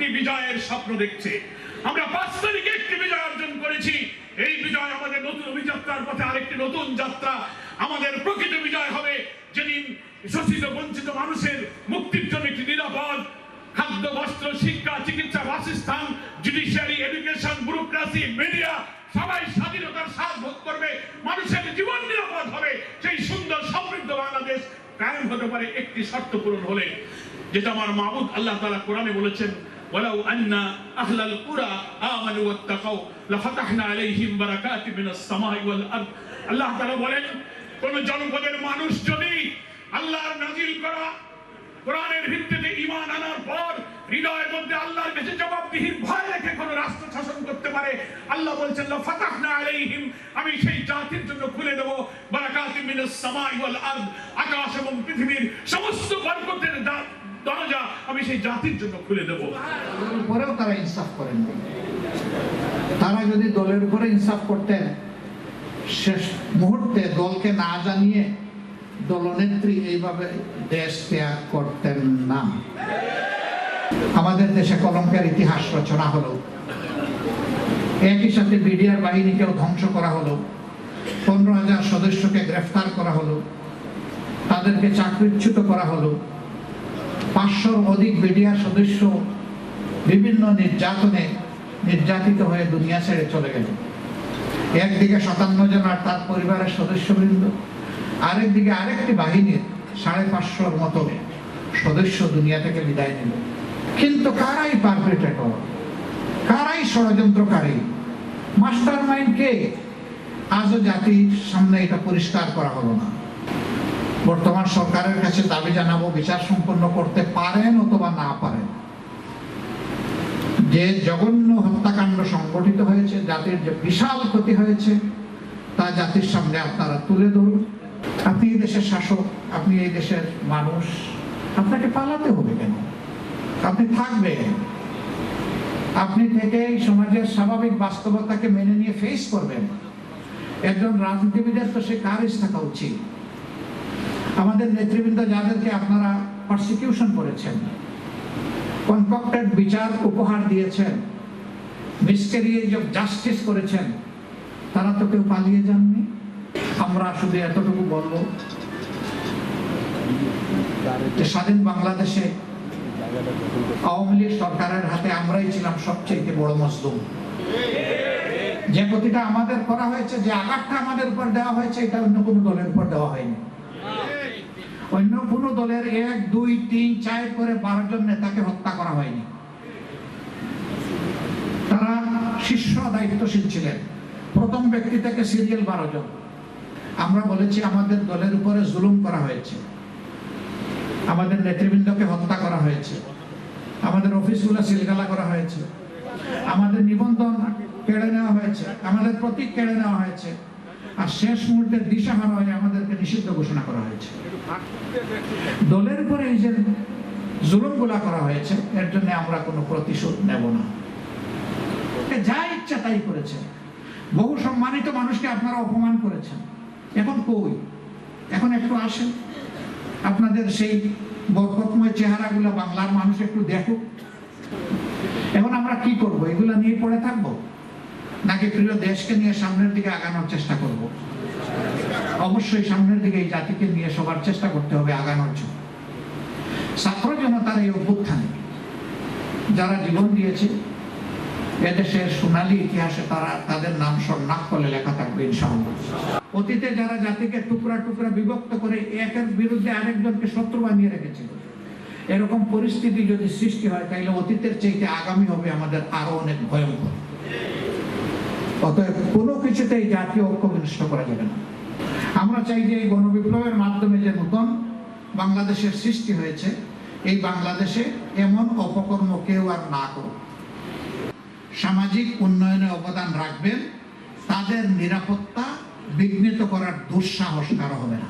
একটি বিজয়ের স্বপ্ন দেখছে। আমরা পাঁচ তারিখে একটি বিজয় অর্জন করেছি। এই বিজয় আমাদের নতুন অভিযাত্রার পথে আরেকটি নতুন যাত্রা। আমাদের প্রকৃত বিজয় হবে যেদিন শোষিত, বঞ্চিত মানুষের মুক্তির জন্য একটি নিরাপদ খাদ্য, বস্ত্র, শিক্ষা, চিকিৎসা, বাসস্থান জুডিশিয়ারি এডুকেশন ব্যুরোক্রাসি মিডিয়া সবাই স্বাধীনতার স্বাদ ভোগ করবে। মানুষের জীবন নিরাপদ হবে। সেই সুন্দর সমৃদ্ধ বাংলাদেশ কায়েম হতে পারে একটি শর্ত পূরণ হলে। যেটা আমার মাহবুদ আল্লাহ তালা কোরআনে বলেছেন ولو أن أهل القرى آمنوا واتقوا لفتحنا عليهم بركات من السماء والأرض আল্লাহ তাআলা বলেন কোন জনপদের মানুষ যদি আল্লাহর নাজিল করা কোরআনের ভিত্তিতে ঈমান আনার পর হৃদয়ের মধ্যে আল্লাহর কাছে জবাবদিহির ভয় রেখে কোন রাষ্ট্র শাসন করতে পারে আল্লাহ বলছেন লা ফাতাহনা আলাইহিম আমি সেই জাতির জন্য খুলে দেব বারাকাতিম মিনাস সামাই ওয়াল আরদ আকাশ এবং পৃথিবীর সমস্ত বরকতের দা- দরজা আমি সেই জাতির জন্য খুলে দেব। উপরেও তারা ইনসাফ করেন তারা যদি দলের উপরে ইনসাফ করতেন, শেষ মুহূর্তে দলকে না জানিয়ে দলনেত্রী এইভাবে দেশ ত্যাগ করতেন না। আমাদের দেশে কলঙ্কের ইতিহাস রচনা হলো। একই সাথে বিডিআর বাহিনীকেও ধ্বংস করা হলো। পনেরো হাজার সদস্যকে গ্রেফতার করা হলো। তাদেরকে চাকরিচ্যুত করা হলো। পাঁচশোর অধিক বিডিআর সদস্য বিভিন্ন নির্যাতনে নির্যাতিত হয়ে দুনিয়া ছেড়ে চলে গেল। একদিকে সাতান্ন জন আর তার পরিবারের সদস্যবৃন্দ, আরেকদিকে আরেকটি বাহিনীর সাড়ে পাঁচশোর মতো সদস্য দুনিয়া থেকে বিদায় নিল। কিন্তু কারাই পারপেটেটর কারাই ষড়যন্ত্রকারী? মাস্টার মাইন্ড কে? আজও জাতির সামনে এটা পরিষ্কার করা হলো না। বর্তমান সরকারের কাছে দাবি জানাব, বিচার সম্পন্ন করতে পারেন অথবা না পারেন। যে জঘন্য হত্যাকাণ্ড সংগঠিত হয়েছে, জাতির যে বিশাল ক্ষতি হয়েছে, তা জাতির সামনে আপনারা তুলে ধরুন। আপনি এই দেশের শাসক, আপনি এই দেশের মানুষ, আপনাকে পালাতে হবে কেন? আপনি থাকবেন। আপনি থেকে এই সমাজের স্বাভাবিক বাস্তবতাকে মেনে নিয়ে ফেস করবেন। একজন রাজনীতিবিদের তো সে কারেজ থাকা উচিত? আমাদের নেতৃবৃন্দ যাদেরকে আপনারা প্রসিকিউশন করেছেন কনকক্টেড বিচার উপহার দিয়েছেন মিসক্যারিয়েজ অফ জাস্টিস করেছেন, তারা তো কেউ পালিয়ে যাননি। আমরা শুধু এতটুকু বলব যে স্বাধীন বাংলাদেশে আওয়ামী লীগ সরকারের হাতে আমরাই ছিলাম সবচেয়ে বড় মজলুম। যে ক্ষতিটা আমাদের করা হয়েছে, যে আঘাতটা আমাদের উপর দেওয়া হয়েছে, এটা অন্য কোনো দলের উপর দেওয়া হয়নি। অন্য কোন দলের এক, দুই, তিন, চার করে বারো জন নেতাকে হত্যা করা হয়নি। তারা শীর্ষ দায়িত্বশীল ছিলেন। প্রথম ব্যক্তি থেকে সিরিয়াল বারো জন। আমরা বলেছি আমাদের দলের উপরে জুলুম করা হয়েছে। আমাদের নেতৃবৃন্দকে হত্যা করা হয়েছে। আমাদের অফিসগুলো সিলগালা করা হয়েছে। আমাদের নিবন্ধন কেড়ে নেওয়া হয়েছে। আমাদের প্রতীক কেড়ে নেওয়া হয়েছে। শেষ মুহূর্তে দিশাহারা হয়ে আমাদেরকে নিষিদ্ধ ঘোষণা করা হয়েছে। দলের উপরে এই যে জুলুমগুলা করা হয়েছে, এর জন্য আমরা কোনো প্রতিশোধ নেব না। যা ইচ্ছা তাই করেছে বহু সম্মানিত মানুষকে আপনারা অপমান করেছেন। এখন কই? এখন একটু আসেন। আপনাদের সেই বরকতময় চেহারাগুলো বাংলার মানুষ একটু দেখুক। এখন আমরা কি করব? এগুলো নিয়ে পড়ে থাকব? নাকি প্রিয় দেশকে নিয়ে সামনের দিকে আগানোর চেষ্টা করব? অবশ্যই সামনের দিকে এই জাতিকে নিয়ে সবার চেষ্টা করতে হবে আগানোর জন্য। ছাত্র জনতার এই অভ্যুত্থানে যারা জীবন দিয়েছে, এদেশের সোনালী ইতিহাসে তারা তাদের নাম স্বর্ণাক করে লেখা থাকবে ইনশাআল্লাহ। অতীতে যারা জাতিকে টুকরা টুকরা বিভক্ত করে একের বিরুদ্ধে আরেকজনকে শত্রু বানিয়ে রেখেছিল, এরকম পরিস্থিতি যদি সৃষ্টি হয় তাহলে অতীতের চাইতে আগামী হবে আমাদের আরও অনেক ভয়ঙ্কর। অতএব কোনো কিছুতেই জাতীয় ঐক্য বিনষ্ট করা যাবে না। আমরা চাই যে এই গণবিপ্লবের মাধ্যমে যে নতুন বাংলাদেশের সৃষ্টি হয়েছে, এই বাংলাদেশে এমন অপকর্ম কেউ আর না করুক। সামাজিক উন্নয়নে অবদান রাখবেন, তাদের নিরাপত্তা বিঘ্নিত করার দুঃসাহস কারও হবে না।